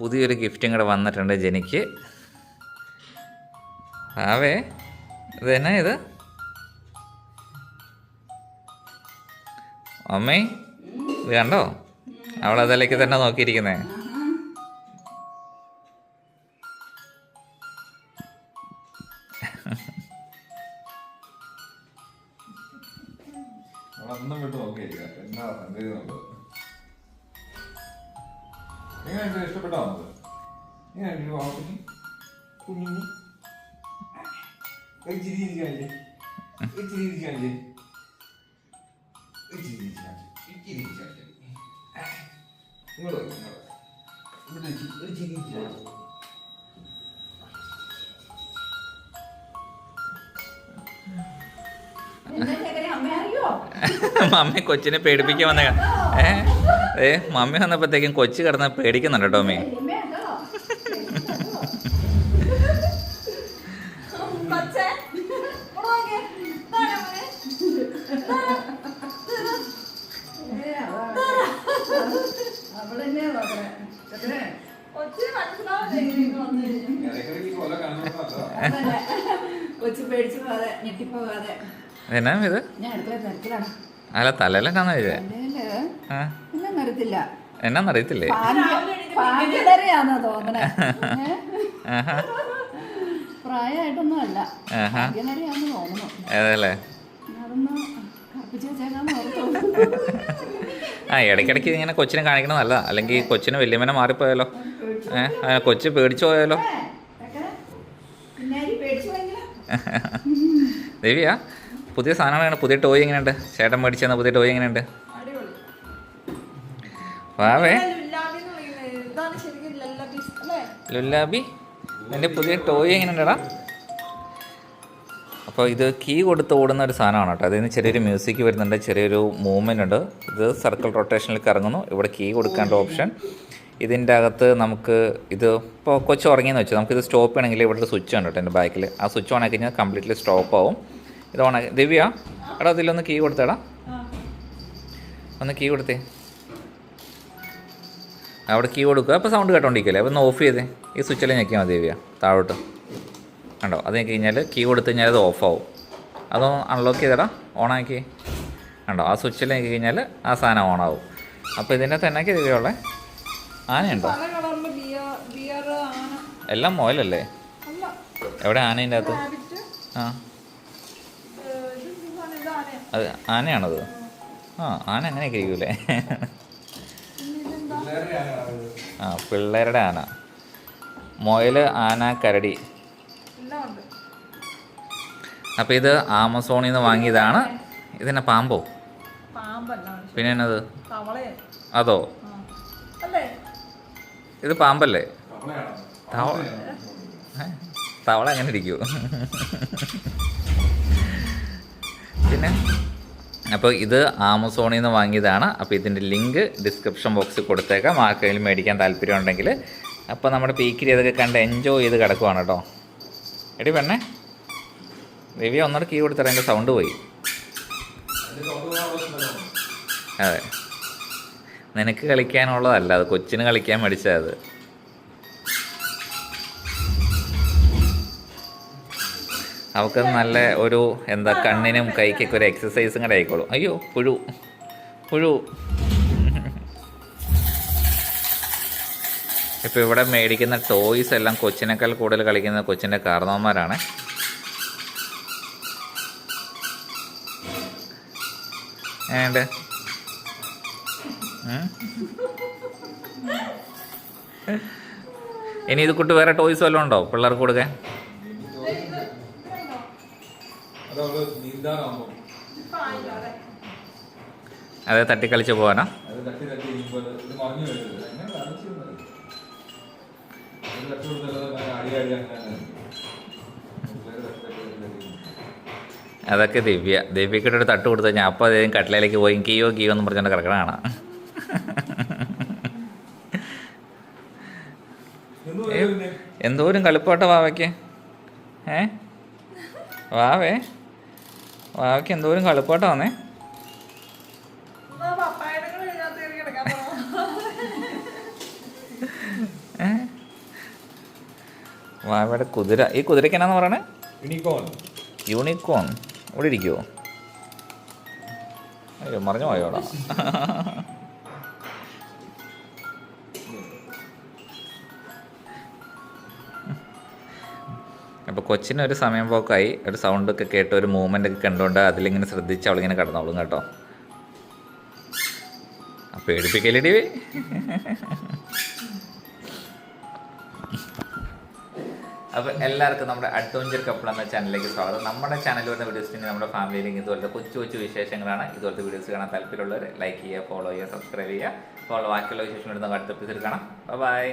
പുതിയൊരു ഗിഫ്റ്റും കൂടെ വന്നിട്ടുണ്ട് ജനിക്ക്. ആവേ ഇത് എന്നാ ഇത്? അമ്മേ ഇത് കണ്ടോ? അവൾ അതിലേക്ക് തന്നെ നോക്കിയിരിക്കുന്നേ. അന്നും വിട്ട് നോക്കിയിരിക്കുക എന്താ സംഗതി എന്നുള്ളത് എങ്ങനെയുണ്ട്? ഇഷ്ടപ്പെട്ടോ? നമുക്ക്? എങ്ങനെയുണ്ട് വാക്കുഞ്ഞി കുഞ്ഞിഞ്ഞി ഒരു ചിരി ഇരിക്കാനില്ലേ ഒരു ചിരി ഇരിക്കാനില്ലേ ഒരു ചിരി ഇരിക്കാനില്ലേ ഒരു ഇരിക്കാനില്ലേ ഇങ്ങോട്ട് ഇങ്ങോട്ട്. ഇവിടെ ഒരു ചിരി- ഒരു ചിരി ഇരിക്കാനില്ലേ മമ്മി കൊച്ചിനെ പേടിപ്പിക്കാൻ വന്ന ഏ? ഏ മമ്മി വന്നപ്പോഴത്തേക്കും കൊച്ചു കിടന്ന് പേടിക്കുന്നുണ്ട് കേട്ടോ എന്നാ ഇത്? തിരക്കിലാണ്. അല്ല തലയിലൊക്കെ നിരത്തില്ല എന്നാന്നറിയത്തില്ലേ? പാഞ്ചിലറിയാന്നോ തോന്നണേ. ആഹാ. പ്രായമായിട്ടൊന്നും അല്ല അതല്ലേ? ആ ഇടയ്ക്കിടയ്ക്ക് ഇങ്ങനെ കൊച്ചിനെ കാണിക്കണം നല്ലതാ. അല്ലെങ്കിൽ കൊച്ചിന് വല്യമ്മനെ മാറിപ്പോയാലോ? ഏഹ് കൊച്ചു പേടിച്ചു പോയാലോ? ദേവിയാ പുതിയ സാധനങ്ങളാണ്. പുതിയ ടോയ് എങ്ങനെയുണ്ട്? ചേട്ടൻ മേടിച്ചു തന്ന പുതിയ ടോയ് എങ്ങനെയുണ്ട്? വാവേ ലുല്ലാബി എന്റെ പുതിയ ടോയ് എങ്ങനെയുണ്ടടാ? അപ്പോൾ ഇത് കീ കൊടുത്ത് ഓടുന്ന ഒരു സാധനമാണ് കേട്ടോ. അതിന് ചെറിയൊരു മ്യൂസിക് വരുന്നുണ്ട് ചെറിയൊരു മൂവ്മെന്റ് ഉണ്ട്. ഇത് സർക്കിൾ റൊട്ടേഷനിൽ കറങ്ങുന്നു ഇവിടെ കീ കൊടുക്കേണ്ട ഓപ്ഷൻ ഇതിന്റെ അകത്ത് നമുക്ക് ഇത് ഇപ്പോൾ കൊച്ചു ഉറങ്ങിയെന്ന് വെച്ചാൽ നമുക്കിത് സ്റ്റോപ്പ് ചെയ്യണമെങ്കിൽ ഇവിടെ ഒരു സ്വിച്ച് ഉണ്ട് കേട്ടോ എന്റെ ബാക്കിൽ ആ സ്വിച്ച് ഓൺ ആക്കി കഴിഞ്ഞാൽ കംപ്ലീറ്റ്ലി സ്റ്റോപ്പ് ആവും. ഇത് ഓൺ ആക്കി ദിവ്യ എടാ അതിലൊന്ന് കീ കൊടുത്തേടാ. ഒന്ന് കീ കൊടുത്തേ. അവിടെ കീ കൊടുക്കുക. അപ്പോൾ സൗണ്ട് കേട്ടോണ്ടിരിക്കില്ലേ? അപ്പോൾ ഒന്ന് ഓഫ് ചെയ്തേ. ഈ സ്വിച്ചിൽ ഞെക്കിയാൽ മതി ദിവ്യ. താഴോട്ട്. കണ്ടോ? അത് ഞെക്കി കഴിഞ്ഞാൽ കീ കൊടുത്തു കഴിഞ്ഞാൽ അത് ഓഫാവും ആവും. അതൊന്ന് അൺലോക്ക് ചെയ്തടാ. ഓണാക്കി കണ്ടോ? ആ സ്വിച്ചിൽ ഞെക്കി കഴിഞ്ഞാൽ ആ സാധനം ഓണാവും അപ്പോൾ ഇതിന്റെ തന്നെ ദിവ്യയുള്ളേ ആനയുണ്ടോ? എല്ലാം മോയിലല്ലേ എവിടെ? ആനേന്റെ അകത്ത്? ആ. അത് ആനയാണത്. ആ. ആന അങ്ങനെയൊക്കെ ഇരിക്കൂലേ ആ പിള്ളേരുടെ ആന. മുയൽ ആന കരടി. അപ്പം അപ്പോൾ ഇത് ആമസോണിൽ നിന്ന് വാങ്ങിയതാണ്. ഇതിനെ പാമ്പോ? പാമ്പല്ല. പിന്നെ എന്നത് അതോ? അല്ലേ? ഇത് പാമ്പല്ലേ? തവളയാണോ? തവള ഏ? തവള അങ്ങനെ ഇരിക്കുമോ പിന്നെ? അപ്പോൾ ഇത് ആമസോണിൽ നിന്ന് വാങ്ങിയതാണ്. അപ്പോൾ ഇതിന്റെ ലിങ്ക് ഡിസ്ക്രിപ്ഷൻ ബോക്സിൽ കൊടുത്തേക്കാം. ആർക്കെങ്കിലും മേടിക്കാൻ താല്പര്യം ഉണ്ടെങ്കിൽ അപ്പോൾ നമ്മുടെ പീക്കിരി അതൊക്കെ കണ്ട് എൻജോയ് ചെയ്ത് കിടക്കുവാണ് കേട്ടോ. എടി പെണ്ണേ. ദിവ്യ ഒന്നോട് കീ കൊടുത്തറ എന്റെ സൗണ്ട് പോയി. അതെ. നിനക്ക് കളിക്കാനുള്ളതല്ല. അത് കൊച്ചിന് കളിക്കാൻ മേടിച്ചത് അത് അവൾക്ക് നല്ല ഒരു എന്താ കണ്ണിനും കൈക്കൊക്കെ ഒരു എക്സസൈസും കൂടെ ആയിക്കോളും. അയ്യോ പുഴു. പുഴു. ഇപ്പോൾ ഇവിടെ മേടിക്കുന്ന ടോയ്സ് എല്ലാം കൊച്ചിനേക്കാൾ കൂടുതൽ കളിക്കുന്ന കൊച്ചിന്റെ കാരണവന്മാരാണ് ഏണ്ട്? ഇനി ഇത് കൂട്ട് വേറെ ടോയ്സ് വല്ലതും ഉണ്ടോ പിള്ളേർക്ക് കൊടുക്കാൻ? അത് തട്ടിക്കളിച്ച് പോവാനോ? അത് തട്ടി ഇത് മറിഞ്ഞു വരുന്നത് അടി അടി അങ്ങനെ. അതൊക്കെ ദിവ്യ. ദിവ്യക്കിട്ട് ഒരു തട്ട് കൊടുത്തു കഴിഞ്ഞാൽ അപ്പോൾ അതേ കട്ടിലേക്ക് പോയി കീയോ കീയോ എന്ന് പറഞ്ഞുകൊണ്ട് കിടക്കണാണ് എന്തോരം കളിപ്പാട്ട വാവയ്ക്ക്? ഏ? വാവേ? ബാക്കി എന്തോരം കളിപ്പാട്ടാന്നേ. വാവയുടെ കുതിര. ഈ കുതിരയ്ക്ക് എന്നാന്ന് പറയണേ? യൂണിക്കോൺ യൂണിക്കോൺ ഇവിടെ ഇരിക്കുവോ? അയ്യോ മറിഞ്ഞു പോയോടാ. അപ്പോൾ കൊച്ചിന് ഒരു സമയം പോക്കായി. ഒരു സൗണ്ടൊക്കെ കേട്ട് ഒരു മൂവ്മെന്റ് ഒക്കെ കണ്ടുകൊണ്ട് അതിലിങ്ങനെ ശ്രദ്ധിച്ച് അവളിങ്ങനെ കിടന്നോളും കേട്ടോ. പേടിപ്പിക്കലടി അപ്പോൾ എല്ലാവർക്കും നമ്മുടെ അഡ്വഞ്ചർ കപ്പിൾ എന്ന ചാനലിലേക്ക് സ്വാഗതം. നമ്മുടെ ചാനൽ വരുന്ന വീഡിയോസിന് നമ്മുടെ ഫാമിലിയിലേക്ക് ഇതുപോലത്തെ കൊച്ചു കൊച്ചു വിശേഷങ്ങളാണ്. ഇതുപോലത്തെ വീഡിയോസ് കാണാൻ താല്പര്യമുള്ളവർ ലൈക്ക് ചെയ്യുക ഫോളോ ചെയ്യുക സബ്സ്ക്രൈബ് ചെയ്യുക. ഫോളോ ബാക്കിയുള്ള വിശേഷം വരുന്ന അടുത്ത എപ്പിസോഡ് കാണാം. ബൈ